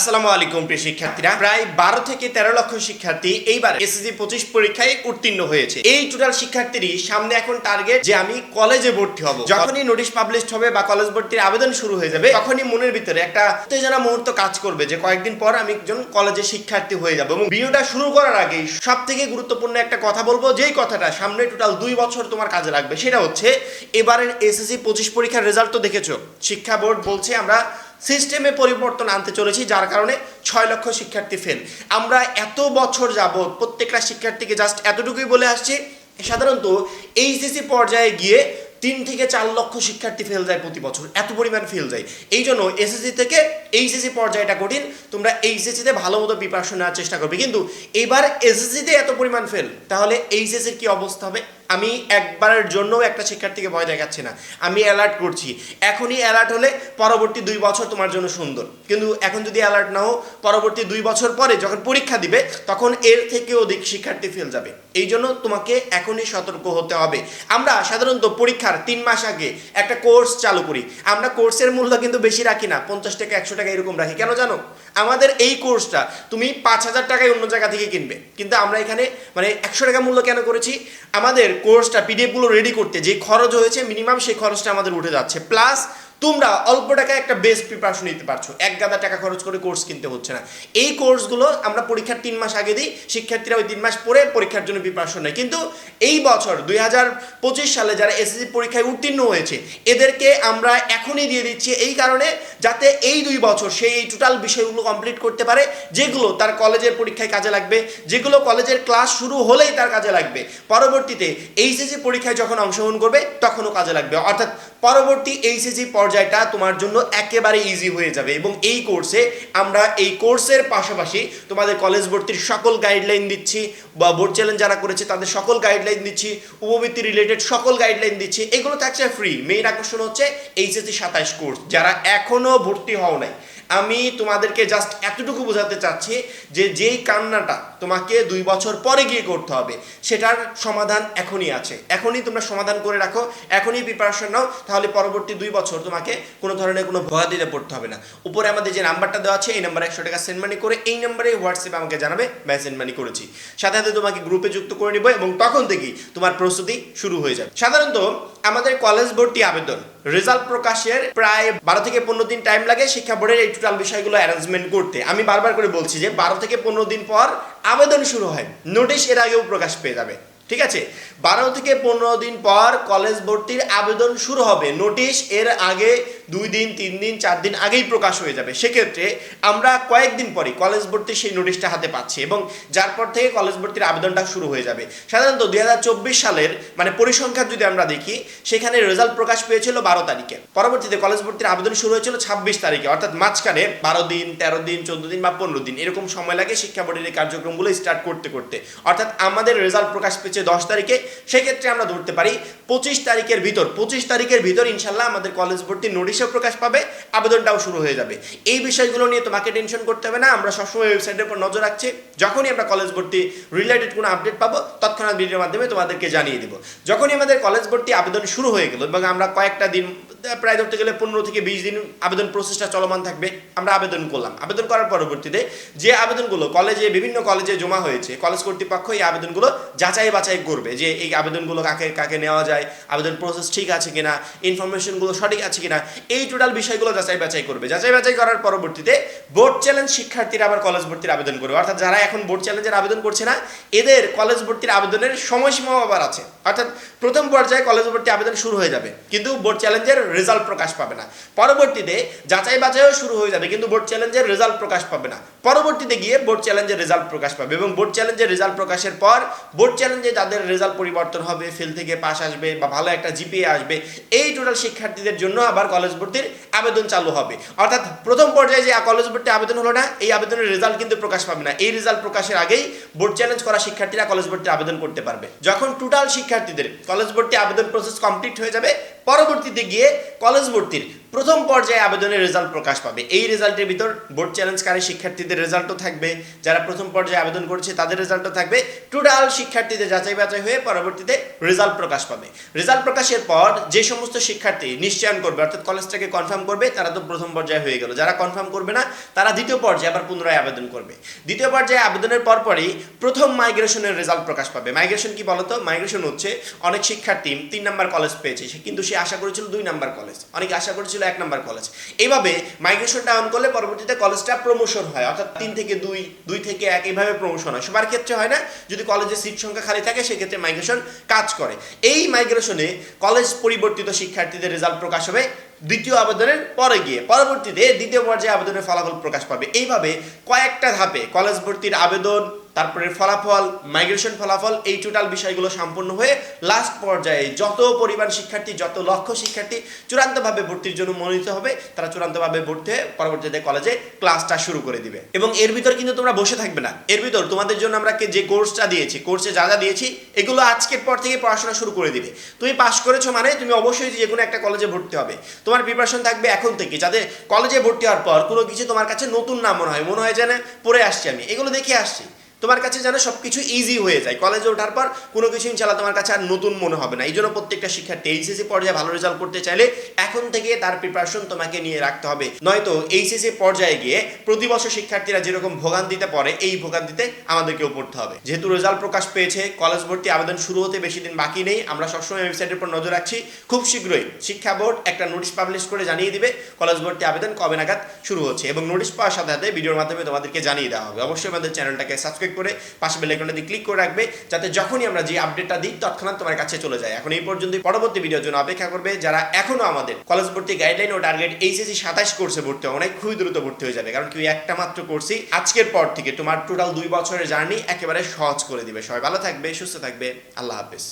আসসালামু আলাইকুম প্রিয় শিক্ষার্থীরা। প্রায় বারো থেকে তেরো লক্ষ শিক্ষার্থী এইবার এসএসসি পঁচিশ পরীক্ষায় উত্তীর্ণ হয়েছে। এই টোটাল শিক্ষার্থীরই সামনে এখন টার্গেট যে আমি কলেজে ভর্তি হব। যখনই নোটিশ পাবলিশ হবে বা কলেজ ভর্তির আবেদন শুরু হয়ে যাবে, তখনই মনের ভিতরে একটা উত্তেজনা মুহূর্ত কাজ করবে যে কয়েকদিন পর আমি একজন কলেজে শিক্ষার্থী হয়ে যাব। এবং ভিডিওটা শুরু করার আগেই সব থেকে গুরুত্বপূর্ণ একটা কথা বলব, যেই কথাটা সামনে টোটাল দুই বছর তোমার কাজে লাগবে, সেটা হচ্ছে এবারের এসএসসি পঁচিশ পরীক্ষার রেজাল্ট তো দেখেছ। শিক্ষা বোর্ড বলছে আমরা সিস্টেমে পরিবর্তন আনতে চলেছি, যার কারণে ছয় লক্ষ শিক্ষার্থী ফেল আমরা এত বছর যাবৎ প্রত্যেকটা শিক্ষার্থীকে জাস্ট এতটুকুই বলে আসছি, সাধারণত এইচএসি পর্যায়ে গিয়ে তিন থেকে চার লক্ষ শিক্ষার্থী ফেল যায় প্রতি বছর, এত পরিমাণ ফেল যায়। এই জন্য এসএসসি থেকে এইচএসসি পর্যায়টা কঠিন, তোমরা এইচএসসিতে ভালো মতো প্রিপারেশন নেওয়ার চেষ্টা করবে। কিন্তু এবার এসএসসিতে এত পরিমাণ ফেল তাহলে এইচএসসির কি অবস্থা হবে? আমি একবারের জন্য একটা শিক্ষার্থীকে ভয় দেখাচ্ছি না। আমি অ্যালার্ট করছি। এখনই অ্যালার্ট হলে পরবর্তী দুই বছর তোমার জন্য সুন্দর। কিন্তু এখন যদি অ্যালার্ট না পরবর্তী দুই বছর পরে যখন পরীক্ষা দিবে, তখন এর থেকে অধিক শিক্ষার্থী ফেল যাবে। এই জন্য তোমাকে এখনই সতর্ক হতে হবে। আমরা সাধারণত পরীক্ষার তিন মাস আগে একটা কোর্স চালু করি। আমরা কোর্সের মূল্য কিন্তু বেশি রাখি না, পঞ্চাশ টাকা একশো টাকা এরকম রাখি। কেন জানো? আমাদের এই কোর্সটা তুমি পাঁচ হাজার টাকায় অন্য জায়গা থেকে কিনবে। কিন্তু আমরা এখানে মানে একশো টাকা মূল্য কেন করেছি? আমাদের কোর্সটা পিডিএফগুলো রেডি করতে যে খরচ হয়েছে মিনিমাম সেই খরচটা আমাদের উঠে যাচ্ছে। প্লাস তোমরা অল্প টাকায় একটা বেস্ট প্রিপারেশন নিতে পারছ। এক গাদা টাকা খরচ করে কোর্স কিনতে হচ্ছে না। এই কোর্সগুলো আমরা পরীক্ষার তিন মাস আগে দিই, শিক্ষার্থীরা ওই তিন মাস পরে পরীক্ষার জন্য প্রিপারেশন নেয়। কিন্তু এই বছর, দুই হাজার পঁচিশ সালে যারা এসএসসি পরীক্ষায় উত্তীর্ণ হয়েছে, এদেরকে আমরা এখনই দিয়ে দিচ্ছি এই কারণে যাতে এই দুই বছর সে এই টোটাল বিষয়গুলো কমপ্লিট করতে পারে, যেগুলো তার কলেজের পরীক্ষায় কাজে লাগবে, যেগুলো কলেজের ক্লাস শুরু হলেই তার কাজে লাগবে। পরবর্তীতে এইচএসসি পরীক্ষায় যখন অংশগ্রহণ করবে, তখনও কাজে লাগবে। অর্থাৎ পরবর্তী এইচএসসি পর্যায়টা তোমার জন্য একেবারে ইজি হয়ে যাবে এবং এই কোর্সে আমরা এই কোর্সের পাশাপাশি তোমাদের কলেজ ভর্তির সকল গাইডলাইন দিচ্ছি বা বোর্ড চ্যালেঞ্জ যারা করেছে তাদের সকল গাইডলাইন দিচ্ছি, উপবৃত্তি রিলেটেড সকল গাইডলাইন দিচ্ছি, এগুলো থাকছে ফ্রি মেইন আকর্ষণ হচ্ছে এইচএসসি সাতাশ কোর্স যারা এখনও ভর্তি হও নাই। আমি তোমাদেরকে জাস্ট এতটুকু বোঝাতে চাচ্ছি যে যেই কান্নাটা তোমাকে দুই বছর পরে গিয়ে করতে হবে, সেটার সমাধান এখনই আছে। এখনই তোমরা সমাধান করে রাখো, এখনই প্রিপারেশন নাও, তাহলে পরবর্তী দুই বছর তোমাকে কোনো ধরনের কোনো ভয় দিতে পড়তে হবে না। উপরে আমাদের যে নাম্বারটা দেওয়া আছে, এই নাম্বারে একশো টাকা সেন্ড মানি করে, এই নাম্বারে হোয়াটসঅ্যাপে আমাকে জানাবে ভাই সেন্ড মানি করেছি। সাথে সাথে তোমাকে গ্রুপে যুক্ত করে নিব এবং তখন থেকেই তোমার প্রস্তুতি শুরু হয়ে যাবে। সাধারণত আমাদের কলেজ ভর্তি আবেদন। রেজাল্ট প্রকাশের প্রায় বারো থেকে পনেরো দিন টাইম লাগে শিক্ষা বোর্ডের এই টোটাল বিষয়গুলো অ্যারেঞ্জমেন্ট করতে। আমি বারবার করে বলছি যে বারো থেকে পনেরো দিন পর আবেদন শুরু হয়। নোটিশ এর আগেও প্রকাশ পেয়ে যাবে। ঠিক আছে? বারো থেকে পনেরো দিন পর কলেজ ভর্তির আবেদন শুরু হবে। নোটিশ এর আগে দুই দিন, তিন দিন, চার দিন আগেই প্রকাশ হয়ে যাবে। সেক্ষেত্রে আমরা কয়েকদিন পরে কলেজ ভর্তির সেই নোটিশটা হাতে পাচ্ছি এবং যার পর থেকে কলেজ ভর্তির আবেদনটা শুরু হয়ে যাবে। সাধারণত দুই হাজার চব্বিশ সালের মানে পরিসংখ্যান যদি আমরা দেখি, সেখানে রেজাল্ট প্রকাশ পেয়েছিল বারো তারিখে। পরবর্তীতে কলেজ ভর্তির আবেদন শুরু হয়েছিল ছাব্বিশ তারিখে। অর্থাৎ মাঝখানে বারো দিন, তেরো দিন, চোদ্দ দিন বা পনেরো দিন, এরকম সময় লাগে শিক্ষা বোর্ডের এই কার্যক্রমগুলো স্টার্ট করতে করতে। অর্থাৎ আমাদের রেজাল্ট প্রকাশ পেয়েছে দশ তারিখে, সেক্ষেত্রে আমরা ধরতে পারি পঁচিশ তারিখের ভিতর, পঁচিশ তারিখের ভিতর ইনশাল্লাহ আমাদের কলেজ ভর্তির নোটিশও প্রকাশ পাবে, আবেদনটাও শুরু হয়ে যাবে। এই বিষয়গুলো নিয়ে তোমাকে টেনশন করতে হবে না, আমরা সবসময় ওয়েবসাইটের উপর নজর রাখছি, যখনই আমরা কলেজ ভর্তি রিলেটেড কোনো আপডেট পাবো, তৎক্ষণাৎ ভিডিওর মাধ্যমে তোমাদেরকে জানিয়ে দেবো। যখনই আমাদের কলেজ ভর্তি আবেদন শুরু হয়ে গেল এবং আমরা কয়েকটা দিন প্রায় ধরতে গেলে পনেরো থেকে বিশ দিন আবেদন প্রসেসটা চলমান থাকবে। আমরা আবেদন করলাম। আবেদন করার পরবর্তীতে যে আবেদনগুলো কলেজে, বিভিন্ন কলেজে জমা হয়েছে, কলেজ কর্তৃপক্ষ এই আবেদনগুলো যাচাই বাছাই করবে যে এই আবেদনগুলো কাকে কাকে নেওয়া যায়, আবেদন প্রসেস ঠিক আছে কিনা ইনফরমেশনগুলো সঠিক আছে কিনা, এই টোটাল বিষয়গুলো যাচাই বাছাই করবে। যাচাই বাছাই করার পরবর্তীতে বোর্ড চ্যালেঞ্জ শিক্ষার্থীরা আবার কলেজ ভর্তির আবেদন করবে। অর্থাৎ যারা এখন বোর্ড চ্যালেঞ্জের আবেদন করছে না, এদের কলেজ ভর্তির আবেদনের সময়সীমা আবার আছে। অর্থাৎ প্রথম পর্যায়ে কলেজ ভর্তি আবেদন শুরু হয়ে যাবে। কিন্তু বোর্ড চ্যালেঞ্জের রেজাল্ট প্রকাশ পাবে না। পরবর্তীতে যাচাই বাছাইও শুরু হয়ে যাবে, কিন্তু বোর্ড চ্যালেঞ্জের রেজাল্ট প্রকাশ পাবে না। পরবর্তীতে গিয়ে বোর্ড চ্যালেঞ্জের রেজাল্ট প্রকাশ পাবে এবং বোর্ড চ্যালেঞ্জের রেজাল্ট প্রকাশের পর বোর্ড চ্যালেঞ্জে যাদের রেজাল্ট পরিবর্তন হবে ফেল থেকে পাস আসবে বা ভালো একটা জিপিএ আসবে, এই টোটাল শিক্ষার্থীদের জন্য আবার কলেজ ভর্তির আবেদন চালু হবে। অর্থাৎ প্রথম পর্যায়ে যে কলেজ ভর্তি আবেদন হলো না, এই আবেদনের রেজাল্ট কিন্তু প্রকাশ পাবে না। এই রেজাল্ট প্রকাশের আগেই বোর্ড চ্যালেঞ্জ করা শিক্ষার্থীরা কলেজ ভর্তির আবেদন করতে পারবে। যখন টোটাল শিক্ষার্থীদের কলেজ ভর্তি আবেদন প্রসেস কমপ্লিট হয়ে যাবে, পরবর্তীতে গিয়ে কলেজ ভর্তির প্রথম পর্যায়ে আবেদনের রেজাল্ট প্রকাশ পাবে। এই রেজাল্টের ভিতর বোর্ড চ্যালেঞ্জকারী শিক্ষার্থীদের রেজাল্টও থাকবে। যারা প্রথম পর্যায়ে আবেদন করছে, তাদের রেজাল্টও থাকবে। টোটাল শিক্ষার্থীদের যাচাই বাছাই হয়ে পরবর্তীতে রেজাল্ট প্রকাশ পাবে। রেজাল্ট প্রকাশের পর যে সমস্ত শিক্ষার্থী নিশ্চয়ন করবে, অর্থাৎ কলেজটাকে কনফার্ম করবে, তারা তো প্রথম পর্যায়ে হয়ে গেল। যারা কনফার্ম করবে না, তারা দ্বিতীয় পর্যায়ে আবার পুনরায় আবেদন করবে। দ্বিতীয় পর্যায়ে আবেদনের পরপরই প্রথম মাইগ্রেশনের রেজাল্ট প্রকাশ পাবে। মাইগ্রেশন কি বলতো? মাইগ্রেশন হচ্ছে অনেক শিক্ষার্থী তিন নাম্বার কলেজ পেয়েছে কিন্তু সে আশা করেছিল দুই নাম্বার কলেজ অনেকে আশা করেছিল এক নাম্বার কলেজ এইভাবে মাইগ্রেশনটা অন করলে পরবর্তীতে কলেজটা প্রমোশন হয়, অর্থাৎ তিন থেকে দুই দুই থেকে এক, এইভাবে প্রমোশন হয়। সবার ক্ষেত্রে হয় না, যদি কলেজের সিট সংখ্যা খালি থাকে, সেক্ষেত্রে মাইগ্রেশন কাজ করে। এই মাইগ্রেশনে কলেজ পরিবর্তিত শিক্ষার্থীদের রেজাল্ট প্রকাশ হবে দ্বিতীয় আবেদনের পরে গিয়ে। পরবর্তীতে দ্বিতীয় পর্যায়ে আবেদনের ফলাফল প্রকাশ পাবে। এইভাবে কয়েকটা ধাপে কলেজ ভর্তির আবেদন তারপরে ফলাফল মাইগ্রেশন ফলাফল, এই টোটাল বিষয়গুলো সম্পূর্ণ হয়ে লাস্ট পর্যায়ে যত পরিমাণ শিক্ষার্থী, যত লক্ষ শিক্ষার্থী চূড়ান্তভাবে ভর্তির জন্য মনোনীত হবে, তারা চূড়ান্তভাবে ভর্তি হয়ে পরবর্তীতে কলেজে ক্লাসটা শুরু করে দিবে। এবং এর ভিতর কিন্তু তোমরা বসে থাকবে না। এর ভিতর তোমাদের জন্য আমরা যে কোর্সটা দিয়েছি কোর্সে যা যা দিয়েছি, এগুলো আজকের পর থেকে পড়াশোনা শুরু করে দিবে। তুমি পাস করেছ মানে তুমি অবশ্যই যে কোনো একটা কলেজে ভর্তি হবে। তোমার প্রিপারেশন থাকবে এখন থেকে, যাতে কলেজে ভর্তি হওয়ার পর কোনো কিছু তোমার কাছে নতুন না মনে হয়। মনে হয় যেন পড়ে আসছি আমি। এগুলো দেখে আসছি। তোমার কাছে যেন সব কিছু ইজি হয়ে যায়। কলেজে ওঠার পর কোনো কিছু ইনশাল্লাহ তোমার কাছে আর নতুন মনে হবে না। এই জন্য প্রত্যেকটা শিক্ষার্থী এইচএসসি পর্যায়ে ভালো রেজাল্ট করতে চাইলে এখন থেকে তার প্রিপারেশন তোমাকে নিয়ে রাখতে হবে। নয়তো এইচএসসি পর্যায়ে গিয়ে প্রতি বছর শিক্ষার্থীরা যেরকম ভোগান্তিতে পড়ে, এই ভোগান্তিতে আমাদেরকেও পড়তে হবে। যেহেতু রেজাল্ট প্রকাশ পেয়েছে, কলেজ ভর্তি আবেদন শুরু হতে বেশি দিন বাকি নেই। আমরা সবসময় ওয়েবসাইটের উপর নজর রাখছি। খুব শীঘ্রই শিক্ষা বোর্ড একটা নোটিশ পাবলিশ করে জানিয়ে দিবে কলেজ ভর্তি আবেদন কবে নাগাদ শুরু হচ্ছে। এবং নোটিশ পাওয়ার সাথে সাথে ভিডিওর মাধ্যমে তোমাদেরকে জানিয়ে দেওয়া হবে। অবশ্যই আমাদের চ্যানেলটাকে সাবস্ক্রাইব করে পাশে বেল আইকনটা ক্লিক করে রাখবে, যাতে যখনই আমরা যে আপডেটটা দিই, তৎক্ষণাৎ তোমার কাছে চলে যায়। এখন এই পর্যন্ত পরবর্তী ভিডিওর জন্য অপেক্ষা করবে যারা এখনও আমাদের কলেজ ভর্তি গাইডলাইন ও টার্গেট এইচএসি সাতাশ কোর্সে ভর্তি অনেক খুবই দ্রুত ভর্তি হয়ে যাবে। কারণ কি একটা মাত্র কোর্সই আজকের পর থেকে তোমার টোটাল দুই বছরের জার্নি একেবারে সহজ করে দিবে। সবাই ভালো থাকবে, সুস্থ থাকবে। আল্লাহ হাফেজ।